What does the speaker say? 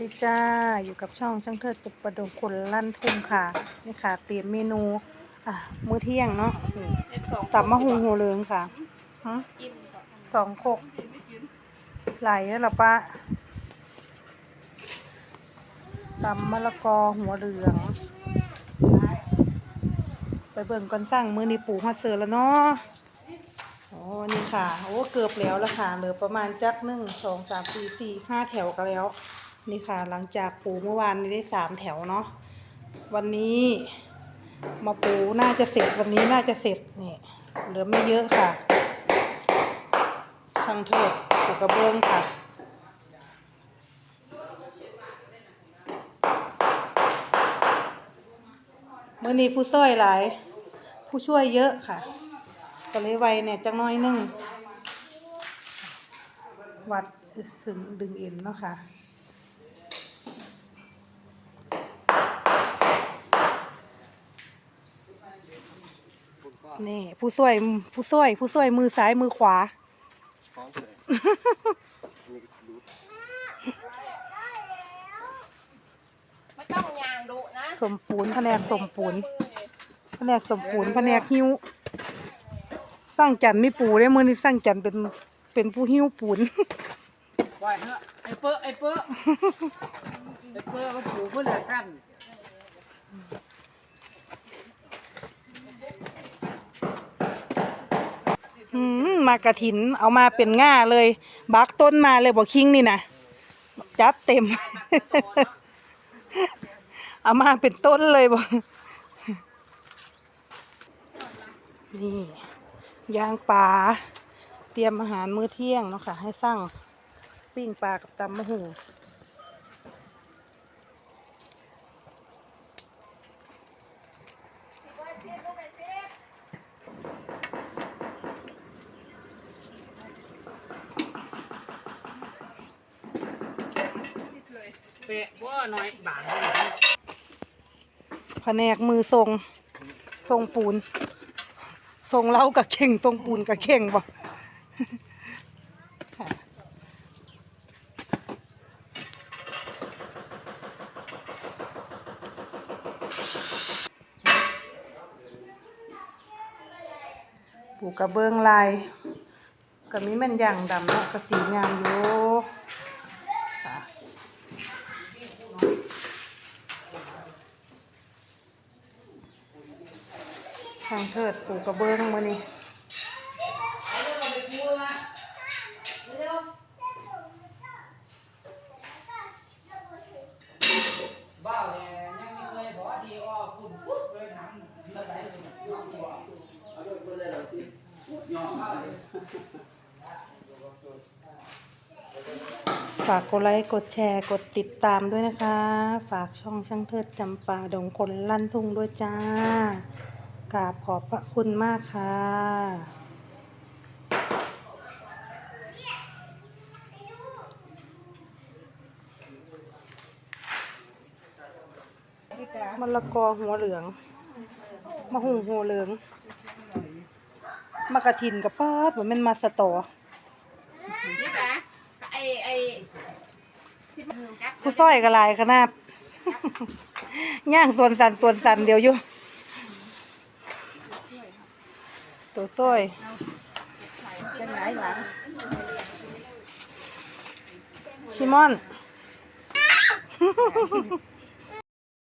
ดีจ้าอยู่กับช่องช่างเทิดจุดประดงคนลั่นทุ่งค่ะนี่ค่ะ เตรียมเมนูอะมื้อเที่ยงเนาะตับมะฮุงหัวเหลืองค่ะฮะสองโคกไหลแล้วหรอป้าตำมะละกอหัวเหลือง ไปเบิ่งก่อนสั่งมือนี้ปูฮอดเสือแล้วเนาะโอ้นี่ค่ะ โอ้เกือบแล้วละค่ะเหลือประมาณจักหนึ่งสองสามสี่สี่ห้าแถวกันแล้ว นี่ค่ะหลังจากปูเมื่อวานนี้ได้สามแถวเนาะวันนี้มาปูน่าจะเสร็จวันนี้น่าจะเสร็จนี่เหลือไม่เยอะค่ะ ช่างเทิดปูกระเบื้องค่ะเมื่อนี้ผู้ช่วยหลาย ผู้ช่วยเยอะค่ะก็เลยไวเนี่ยจังน้อยนึงวัดถึงดึงเอ็นเนาะค่ะ นี่ ผู้ช่วยผู้ช่วย ผู้ช่วยมือซ้ายมือขวาท้องเลยนี่รู้ไม่ต้องยางดุนะสมปูนแผนกสมปูนแผนกสมปูนแผนกหิ้ว สร้างจันทร์ไม่ปูได้มือนี้สร้างจันทร์เป็นเป็นผู้หิ้วปูน ปล่อยเถอะไอ้เปิ้ลไอ้เปิ้ลไอ้เปิ้ลก็ผูกเพื่อเหลือกัน อื มากระถิน เอามาเป็นง่าเลย บักต้นมาเลยบอกคิงนี่นะจัดเต็ม เอามาเป็นต้นเลยบอกนี่ยางปลาเตรียมอาหารมื้อเที่ยงเนาะค่ะ ให้สั่งปิ้งปลากับตำมะหู เปะว่าน้อยบางแผนกมือทรงทรงปูน ทรงเล้ากับเข่งทรงปูนกับเข่งบอกปลูกกระเบื้องลายก็มีแม่นยางดำเนาะกระสีงามอยู่ค่ะ ช่างเทิดปลูกกระเบื้องมานี่บ้าเลยยังไม่เคยบอกดีออกคุณปุ๊บเลยหนังเลือดไหลเลยน้องบอกเอาเลือดเลยหรอพี่ยอมมากเลย ฝากกดไลค์ กดแชร์ กดติดตามด้วยนะคะ ฝากช่องช่างเทิดจำปาดงคนลั่นทุ่งด้วยจ้ากราบขอบพระคุณมากค่ะมะละกอหัวเหลือง มะฮุงหัวเหลือง มะกระถินกับป้าดเหมือนมันมาสตอ นี่ปะไอไอ ผู้ซ้อยก็หลายขนาด ย่างส่วนสันส่วนสันเดียวอยู่ ตัวซ้อยเป็นไรหลังชิมอน